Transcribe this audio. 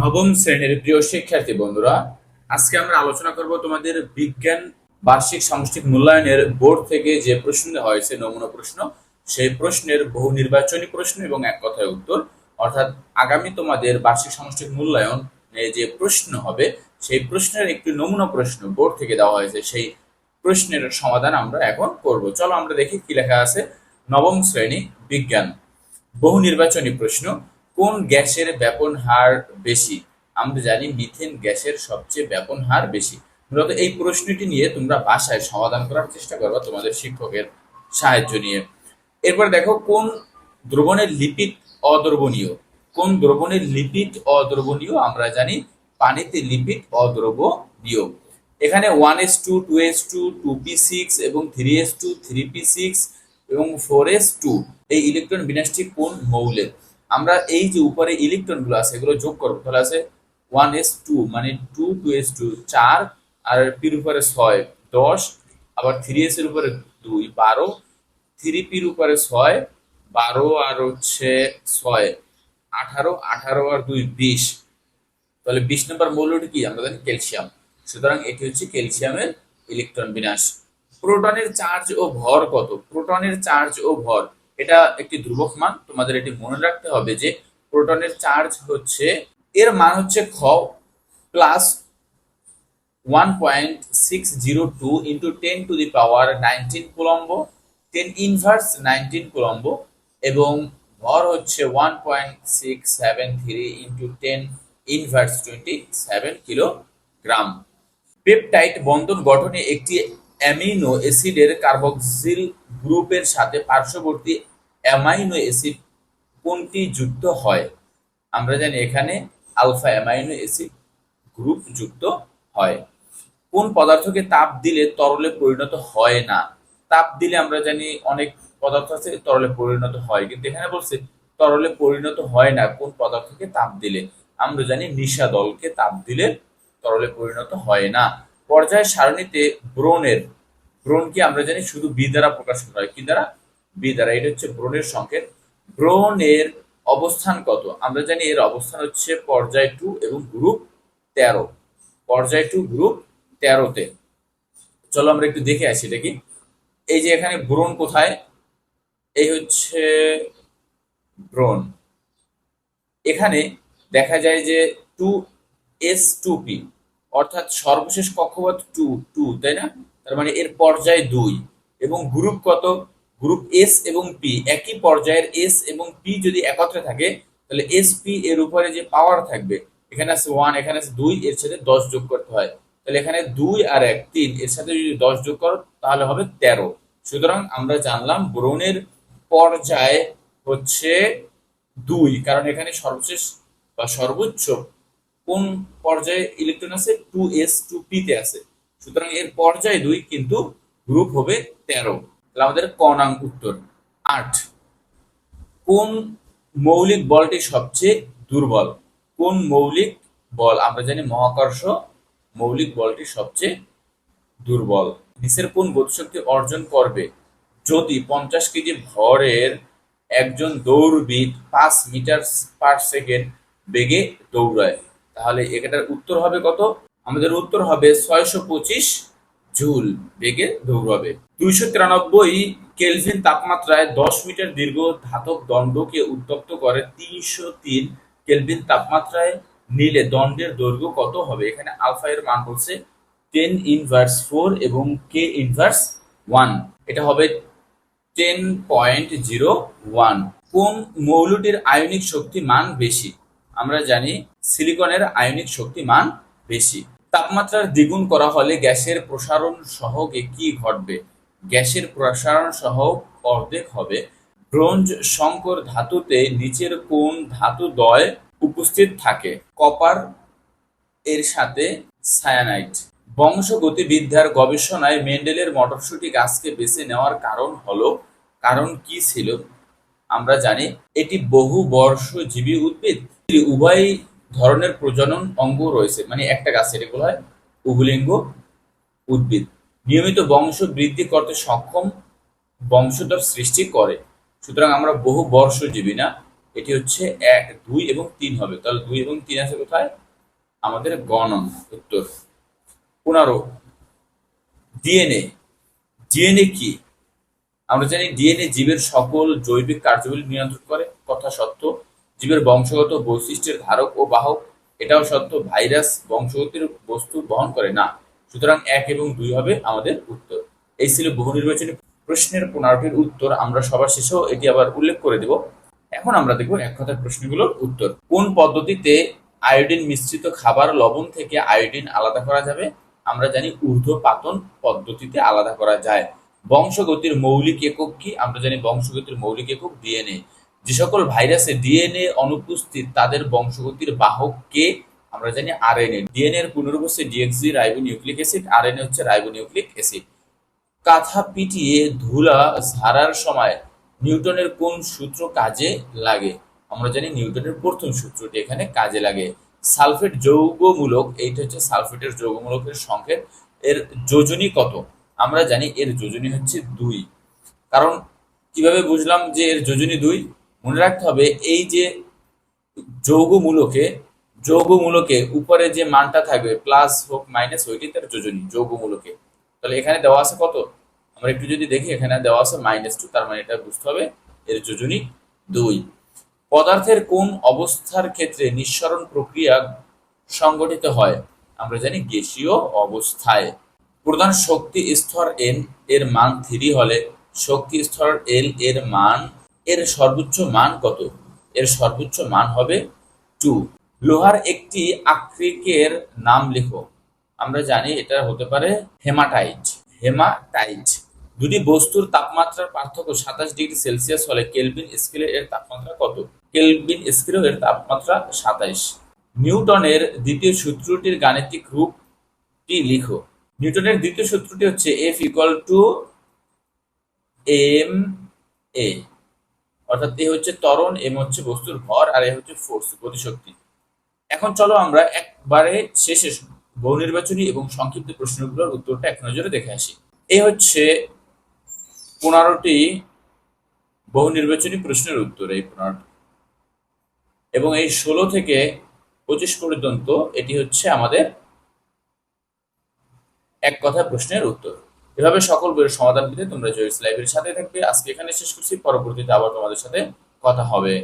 নবম শ্রেণির প্রিয় শিক্ষার্থী বন্ধুরা, আজকে আমরা আলোচনা করব তোমাদের বিজ্ঞান, বার্ষিক, সামষ্টিক মূল্যায়নের বোর্ড থেকে যে প্রশ্ন হয়েছে নমুনা প্রশ্ন। সেই প্রশ্নের বহু নির্বাচনী প্রশ্ন এবং এক কথায় উত্তর। অর্থাৎ আগামী তোমাদের বার্ষিক, সামষ্টিক মূল্যায়ন যে প্রশ্ন হবে, সেই প্রশ্নের একটি নমুনা প্রশ্ন বোর্ড থেকে দেওয়া হয়েছে। সেই প্রশ্নের সমাধান আমরা এখন করব। চলো আমরা দেখি কি লেখা আছে। নবম শ্রেণি বিজ্ঞান। বহু নির্বাচনী প্রশ্ন। কোন গ্যাসের ব্যাপন হার বেশি? আমরা জানি মিথেন গ্যাসের সবচেয়ে ব্যাপন হার বেশি। মূলত এই প্রশ্নটি নিয়ে তোমরা বাসায় সমাধান করার চেষ্টা করবে তোমাদের শিক্ষকের সাহায্য নিয়ে। এরপর দেখো, কোন দ্রবণের লিপিড অদ্রবণীয়? কোন দ্রবণের লিপিড অদ্রবণীয়? আমরা জানি পানিতে লিপিড অদ্রবণীয়। এখানে one S two two S two two P six এবং three S two, three P six এবং ফোর এস টু। এই ইলেকট্রন বিন্যাসটি কোন মৌলের? আমরা এই যে উপরে ইলেকট্রনগুলো আছে, এগুলো যোগ করব। তাহলে আছে ওয়ান এস টু মানে টু টু এস টু চার, আর পির উপরে ছয়, দশ, আবার থ্রি এস এর উপরে দুই, বারো থ্রি পির উপরে ছয়, বারো আর হচ্ছে ছয়, আঠারো আঠারো আর দুই, বিশ। তাহলে বিশ নম্বর মৌলটি কি? আমরা জানি ক্যালসিয়াম। সুতরাং এটি হচ্ছে ক্যালসিয়ামের ইলেকট্রন বিন্যাস প্রোটনের চার্জ ও ভর কত? প্রোটনের চার্জ ও ভর। এটা একটি ধ্রুবক মান, তোমাদের এটি মনে রাখতে হবে যে প্রোটনের চার্জ হচ্ছে, এর মান হচ্ছে খ plus one point six zero two into ten to the power nineteen coulomb ten inverse nineteen coulomb, এবং ভর হচ্ছে one point six seven three into ten inverse twenty seven kilogram peptide বন্ধন গঠনে একটি অ্যামিনো অ্যাসিডের কার্বক্সিল গ্রুপের সাথে পার্শ্ববর্তী amino acid কোনটি যুক্ত হয়? আমরা জানি এখানে আলফা অ্যামাইনো অ্যাসিড গ্রুপ যুক্ত হয়। কোন পদার্থকে তাপ দিলে তরলে পরিণত হয় না? তাপ দিলে আমরা জানি অনেক পদার্থ আছে, তরলে পরিণত হয়। কিন্তু এখানে বলছে তরলে পরিণত হয় না, কোন পদার্থকে তাপ দিলে? আমরা জানি নিশা দলকে তাপ দিলে তরলে পরিণত হয় না। পর্যায় সারণীতে ব্রোনের ব্রোনকে আমরা জানি শুধু বি দ্বারা প্রকাশ করা হয়। কি দ্বারা? বি দ্বারা। এটা হচ্ছে ব্রোনের সংকেত। ব্রোনের অবস্থান কত? আমরা জানি এর অবস্থান হচ্ছে পর্যায় টু এবং গ্রুপ তেরো। পর্যায় টু, গ্রুপ তেরোতে। চলো আমরা একটু দেখে আসি এটা কি। এই যে এখানে ব্রোন কোথায়? এই হচ্ছে ব্রোন এখানে দেখা যায় যে টু এস টু পি, অর্থাৎ সর্বশেষ কক্ষপথ টু টু, তাই না? তার মানে এর পর্যায় দুই। এবং গ্রুপ কত? গ্রুপ এস এবং পি একই পর্যায়ের এস এবং পি যদি একত্রে থাকে, তাহলে এস পি এর উপরে যে পাওয়ার থাকবে, এখানে আছে ওয়ান এখানে আছে দুই, এর সাথে দশ যোগ করতে হয়। তাহলে এখানে দুই আর এক, তিন, এর সাথে যদি দশ যোগ করো, তাহলে হবে তেরো। সুতরাং আমরা জানলাম ব্রোনের পর্যায় হচ্ছে দুই, কারণ এখানে সর্বশেষ বা সর্বোচ্চ কোন পর্যায়ে ইলেকট্রন আছে? টু এস টু পিতে আছে। সুতরাং এর পর্যায় দুই কিন্তু গ্রুপ হবে তেরো। তাহলে আমাদের ক নাম উত্তর। আট। কোন মৌলিক বলটি সবচেয়ে দুর্বল? কোন মৌলিক বল? আমরা জানি মহাকর্ষ মৌলিক বলটি সবচেয়ে দুর্বল। নিচের কোন গতিশক্তি অর্জন করবে? যদি পঞ্চাশ কেজি ভরের একজন দৌড়বিদ পাঁচ মিটার পার সেকেন্ড বেগে দৌড়ায়, তাহলে এটার উত্তর হবে কত? আমাদের উত্তর হবে ছয়শো পঁচিশ জুল বেগে দৌড়াবে। দুইশো তিরানব্বই কেলভিন তাপমাত্রায় দশ মিটার দীর্ঘ ধাতব দণ্ডকে উত্তপ্ত করে তিনশো তিন কেলভিন তাপমাত্রায় নিলে দণ্ডের দৈর্ঘ্য কত হবে? এখানে আলফা এর মান হচ্ছে টেন ইনভার্স ফোর এবং কে ইনভার্স ওয়ান। এটা হবে টেন পয়েন্ট জিরো ওয়ান। কোন মৌলটির আয়নিক শক্তি মান বেশি? আমরা জানি সিলিকনের আয়নিক শক্তি মান বেশি। তাপমাত্রার দ্বিগুণ করা হলে গ্যাসের প্রসারণ সহগে কি ঘটবে? গ্যাসের প্রসারণ সহ অর্ধেক হবে। ব্রোঞ্জ সংকর ধাতুতে নিচের কোন ধাতু দয় উপস্থিত থাকে। কপার এর সাথে সায়ানাইট। বংশগতিবিদ্যার গবেষণায় মেন্ডেলের মটরশুটি গাছকে বেছে নেওয়ার কারণ হলো, কারণ কি ছিল? আমরা জানি, এটি বহু বর্ষজীবী উদ্ভিদ। উভয় ধরনের প্রজনন অঙ্গ রয়েছে মানে একটা গাছের এগুলো হয় উভলিঙ্গ উদ্ভিদ। নিয়মিত বংশ বৃদ্ধি করতে সক্ষম বংশধর সৃষ্টি করে। সুতরাং আমরা বহু বর্ষজীবী না, এটি হচ্ছে এক, দুই এবং তিন হবে। তাহলে দুই এবং তিন আছে কোথায়? আমাদের গণন উত্তর। পনেরো, ডিএনএ। ডিএনএ কি? আমরা জানি ডিএনএ জীবের সকল জৈবিক কার্যাবলী নিয়ন্ত্রণ করে, কথা সত্য। জীবের বংশগত বৈশিষ্ট্যের ধারক ও বাহক, এটাও সত্য, ভাইরাস বংশগতির বস্তু বহন করে না। সুতরাং এক এবং দুই হবে আমাদের উত্তর। এই ছিল বহু নির্বাচনী প্রশ্নের পনেরোটির উত্তর। আমরা সবার শেষেও এটি আবার উল্লেখ করে দেব। এখন আমরা দেখব এক কথার প্রশ্নগুলোর উত্তর। কোন পদ্ধতিতে আয়োডিন মিশ্রিত খাবার লবণ থেকে আয়োডিন আলাদা করা যাবে? আমরা জানি ঊর্ধ্ব পাতন পদ্ধতিতে আলাদা করা যায়। বংশগতির মৌলিক একক কি? আমরা জানি বংশগতির মৌলিক একক ডিএনএ। যে সকল ভাইরাসে ডিএনএ অনুপস্থিত তাদের বংশগতির বাহক কে? আমরা জানি আরএনএ। ডিএনএ এর পুনরুপস্থিত ডিএক্সি রাইবোনিউক্লিক অ্যাসিড, আরএনএ হচ্ছে রাইবোনিউক্লিক অ্যাসিড। কাঁথা পিটিয়ে ধুলা ঝাড়ার সময় নিউটনের কোন সূত্র কাজে লাগে? আমরা জানি নিউটনের প্রথম সূত্রটি এখানে কাজে লাগে। সালফেট যৌগমূলক, এইটা হচ্ছে সালফেটের যৌগমূলকের সংকেত। এর যোজনী কত? আমরা জানি এর যোজনী হচ্ছে দুই। কারণ কীভাবে বুঝলাম যে এর যোজনী দুই? মনে রাখতে হবে, এই যে যৌগমূলকে যৌগমূলকে উপরে যে মানটা থাকবে প্লাস হোক মাইনাস ওইটি তার যোজনী যৌগমূলকে। তাহলে এখানে দেওয়া আছে কত? আমরা একটু যদি দেখি, এখানে দেওয়া আছে মাইনাস টু তার মানে এটা বুঝতে হবে এর যোজনী দুই। পদার্থের কোন অবস্থার ক্ষেত্রে নিঃসরণ প্রক্রিয়া সংগঠিত হয়? আমরা জানি গ্যাসীয় অবস্থায়। প্রধান শক্তি স্তর এন এর মান থ্রি হলে শক্তি স্তর এল এর মান এর সর্বোচ্চ মান কত? এর সর্বোচ্চ মান হবে টু লোহার একটি আকৃতির নাম লেখো। আমরা জানি এটা হতে পারে হেমাটাইট। হেমাটাইট। দুটি বস্তুর তাপমাত্রার পার্থক্য সাতাশ ডিগ্রি সেলসিয়াস হলে কেলভিন স্কেলে এর তাপমাত্রা কত? কেলভিন স্কেলে এর তাপমাত্রা সাতাইশ নিউটনের দ্বিতীয় সূত্রটির গাণিতিক রূপটি লিখো। নিউটনের দ্বিতীয় সূত্রটি হচ্ছে F equal to M A অর্থাৎ এ হচ্ছে ত্বরণ, এম হচ্ছে বস্তুর ভর, আর এ হচ্ছে ফোর্স গতিশক্তি। এখন চলো আমরা একবারে শেষে বহু নির্বাচনী এবং সংক্ষিপ্ত প্রশ্নগুলোর উত্তরটা এক নজরে দেখে আসি। এই হচ্ছে পনেরোটি বহু নির্বাচনী প্রশ্নের উত্তর এই পনেরোটি। এবং এই ষোলো থেকে পঁচিশ পর্যন্ত এটি হচ্ছে আমাদের এক কথা প্রশ্নের উত্তর। এভাবে সকল বইয়ের সমাধান পেতে তোমরা জয়স লাইব্রেরির সাথে থাকবে। আজকে এখানে শেষ করছি। পরবর্তীতে আবার তোমাদের সাথে কথা হবে।